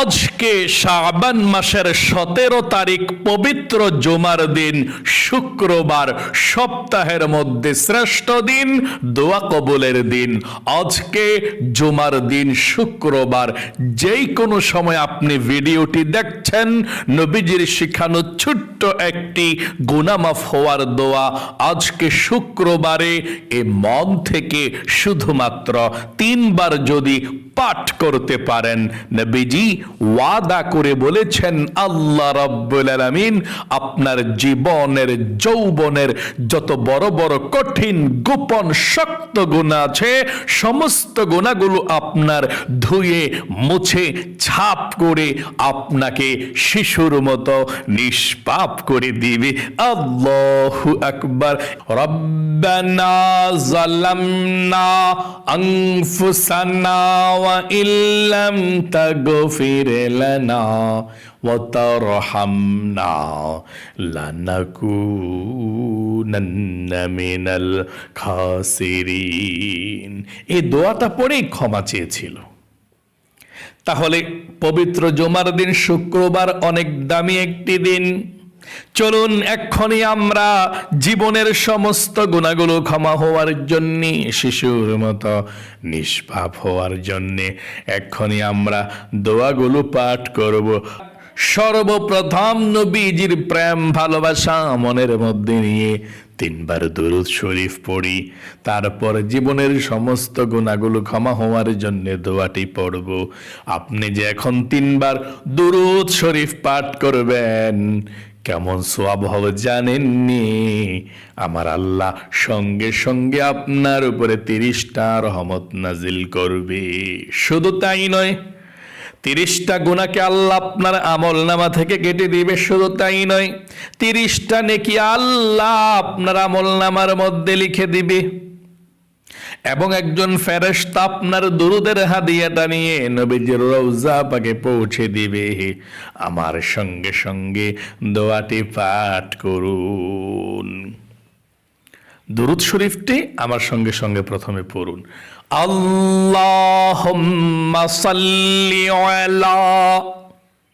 আজকে শাবান মাসের সতেরো তারিখ পবিত্র জুমার দিন, শুক্রবার, সপ্তাহের মধ্যে শ্রেষ্ঠ দিন, দোয়া কবুলের দিন। আজকে জুমার দিন, শুক্রবার। যেই কোনো সময় আপনি ভিডিওটি দেখছেন, নবীজির শিখানো ছোট্ট একটি গুনামাফ হওয়ার দোয়া, আজকে শুক্রবারে এ মন থেকে শুধুমাত্র তিনবার যদি পাঠ করতে পারেন, নবীজি ওয়াদা করে বলেছেন, আল্লাহ রাব্বুল আলামিন আপনার জীবনের যৌবনের যত বড় বড় কঠিন, গোপন, শক্ত গুণা আছে, সমস্ত গুণাগুলো আপনার ধুয়ে, মুছে, ছাপ করে আপনাকে শিশুর মতো নিষ্পাপ করে দিবে। আল্লাহু আকবার। রব্বানা জালামনা আনফুসানা ওয়া ইল্লাম তাগফির ওয়া তারহামনা লানাকুনান্না মিনাল খাসিরিন এই দোয়াটা পড়েই ক্ষমা চেয়েছিল। তাহলে পবিত্র জমার দিন শুক্রবার অনেক দামি একটি দিন। চলুন এক্ষণি আমরা জীবনের সমস্ত গুণাগুলো ক্ষমা হওয়ার জন্য, শিশুর মতো নিষ্পাপ হওয়ার জন্যে এক্ষণি আমরা দোয়াগুলো পাঠ করব। সর্বপ্রথম নবীজির প্রেম, ভালোবাসা মনের মধ্যে নিয়ে তিনবার দুরুদ শরীফ পড়ি। তারপর জীবনের সমস্ত গুণাগুলো ক্ষমা হওয়ার জন্য দোয়াটি পড়ব। আপনি যে এখন তিনবার দুরুদ শরীফ পাঠ করবেন কেমন সোয়াব হবে জানেননি? আমার আল্লাহ সঙ্গে সঙ্গে আপনার উপরে তিরিশটা রহমত নাজিল করবে। শুধু তাই নয়, তিরিশটা গুণাকে আল্লাহ আপনার আমল নামা থেকে কেটে দিবে। শুধু তাই নয়, তিরিশটা নেকি আল্লাহ আপনার আমল নামার মধ্যে লিখে দিবে। এবং একজন ফেরেশতা আপনার দুরুদের হাদিয়াটা নিয়ে নবীজির রৌজা পাকে পৌঁছে দিবে। আমার সঙ্গে সঙ্গে দোয়াটি পাঠ করুন। দুরুদ শরীফটি আমার সঙ্গে সঙ্গে প্রথমে পড়ুন। আল্লাহুম্মা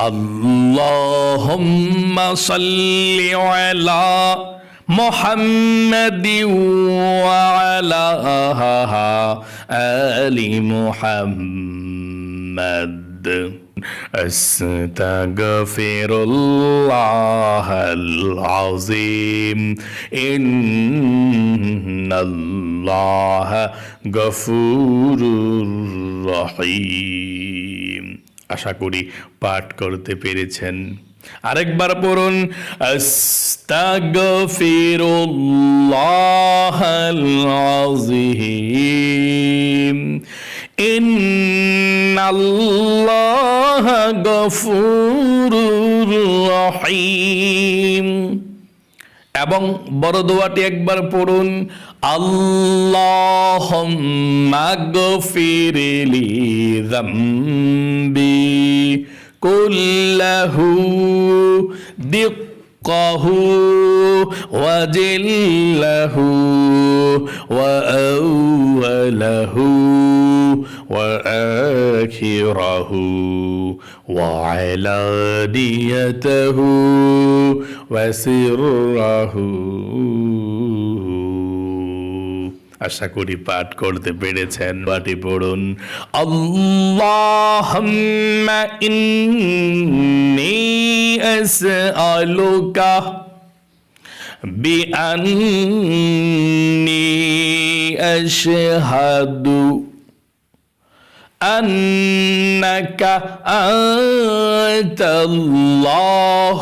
اللهم صل على محمد وعلى آل محمد. أستغفر الله العظيم. إن الله غفور رحيم. আশা করি পাঠ করতে পেরেছেন। আরেকবার পড়ুন আস্তাগফিরুল্লাহাল আযীম। ইন্নাল্লাহা গফুরুর রহিম। এবং বড় দোয়াটি একবার পড়ুন আল্লাহুম্মা গফিরলি যামবি কুল্লাহু دقه وجله وأوله وآخره وعلانيته وسره আশা করি পাঠ করতে পেরেছেন পাটি পড়ুন আল্লাহুম্মা ইন্নী আসআলুকা বিআন্নী আশহাদু أنك أنت الله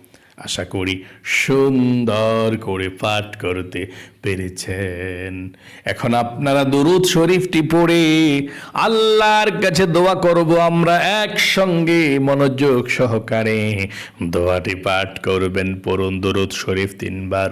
আশা করি সুন্দর করে পাঠ করতে পেরেছেন। এখন আপনারা দরুদ শরীফটি পড়ে আল্লাহর কাছে দোয়া করব আমরা একসঙ্গে মনোযোগ সহকারে। দোয়াটি পাঠ করবেন, পড়ুন দরুদ শরীফ তিনবার।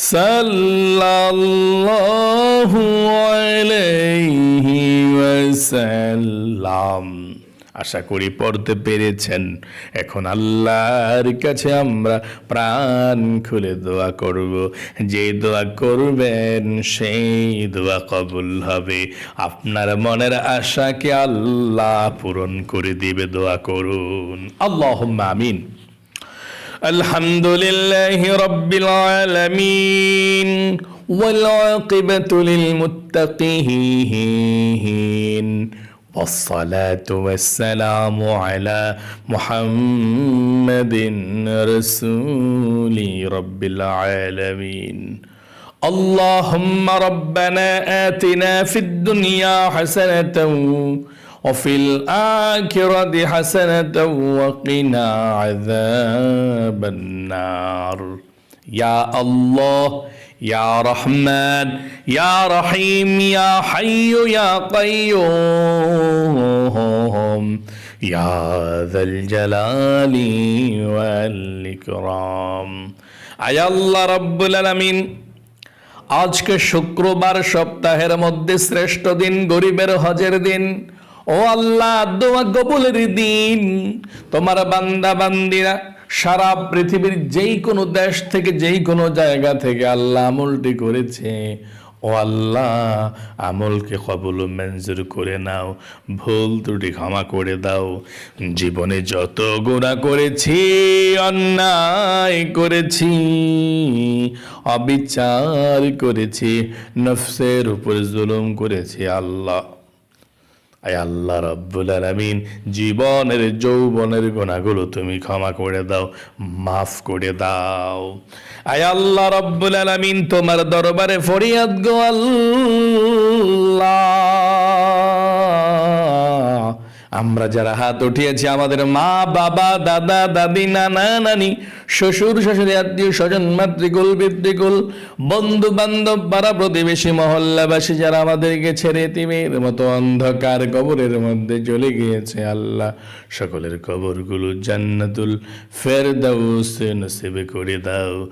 সাল্লাল্লাহু আলাইহি ওয়াসাল্লাম। আশা করি পড়তে পেরেছেন। এখন আল্লাহর কাছে আমরা প্রাণ খুলে দোয়া করব। যে দোয়া করবেন, সেই দোয়া কবুল হবে। আপনার মনের আশাকে আল্লাহ পূরণ করে দিবে। দোয়া করুন। আল্লাহ আমিন। الحمد لله رب العالمين والعاقبة للمتقين والصلاة والسلام على محمد رسول رب العالمين. اللهم ربنا آتنا في الدنيا حسنة وفي الآخرة حسنة وقنا عذاب النار يا الله يا رحمن يا رحيم يا حي يا قيوم يا ذا الجلال والإكرام أي الله رب العالمين আজকে শুক্রবার সপ্তাহের মধ্যে শ্রেষ্ঠ দিন গরিবের হজের দিন ও আল্লাহ, দোয়া কবুলের দিন। তোমার বান্দা, বান্দিরা, সারা পৃথিবীর যেই কোনো দেশ থেকে, যেই কোনো জায়গা থেকে আল্লাহ আমলটি করেছে। ও আল্লাহ, আমলকে কবুল মঞ্জুর করে নাও। ভুল ত্রুটি ক্ষমা করে দাও। জীবনে যত গুণা করেছি, অন্যায় করেছি, অবিচার করেছি, নফসের উপর জুলুম করেছি আল্লাহ। আয় আল্লাহ রব্বুল আলামিন, জীবনের, যৌবনের গোনাগুলো তুমি ক্ষমা করে দাও, মাফ করে দাও। আয় আল্লাহ রব্বুল আলামিন, তোমার দরবারে ফরিয়াদ গো আল্লাহ। আমরা যারা হাত উঠিয়েছি আমাদের মা, বাবা, দাদা, দাদি, নানা, নানি, শ্বশুর, শাশুড়ি, আত্মীয় স্বজন, মাতৃকুল, পিতৃকুল বন্ধু বান্ধব পাড়া প্রতিবেশী, মহল্লাবাসী যারা আমাদেরকে ছেড়ে তিমের মতো অন্ধকার কবরের মধ্যে চলে গিয়েছে, আল্লাহ সকলের কবরগুলো জান্নাতুল ফের দাও ফেরদাউস নসিবে করে দাও।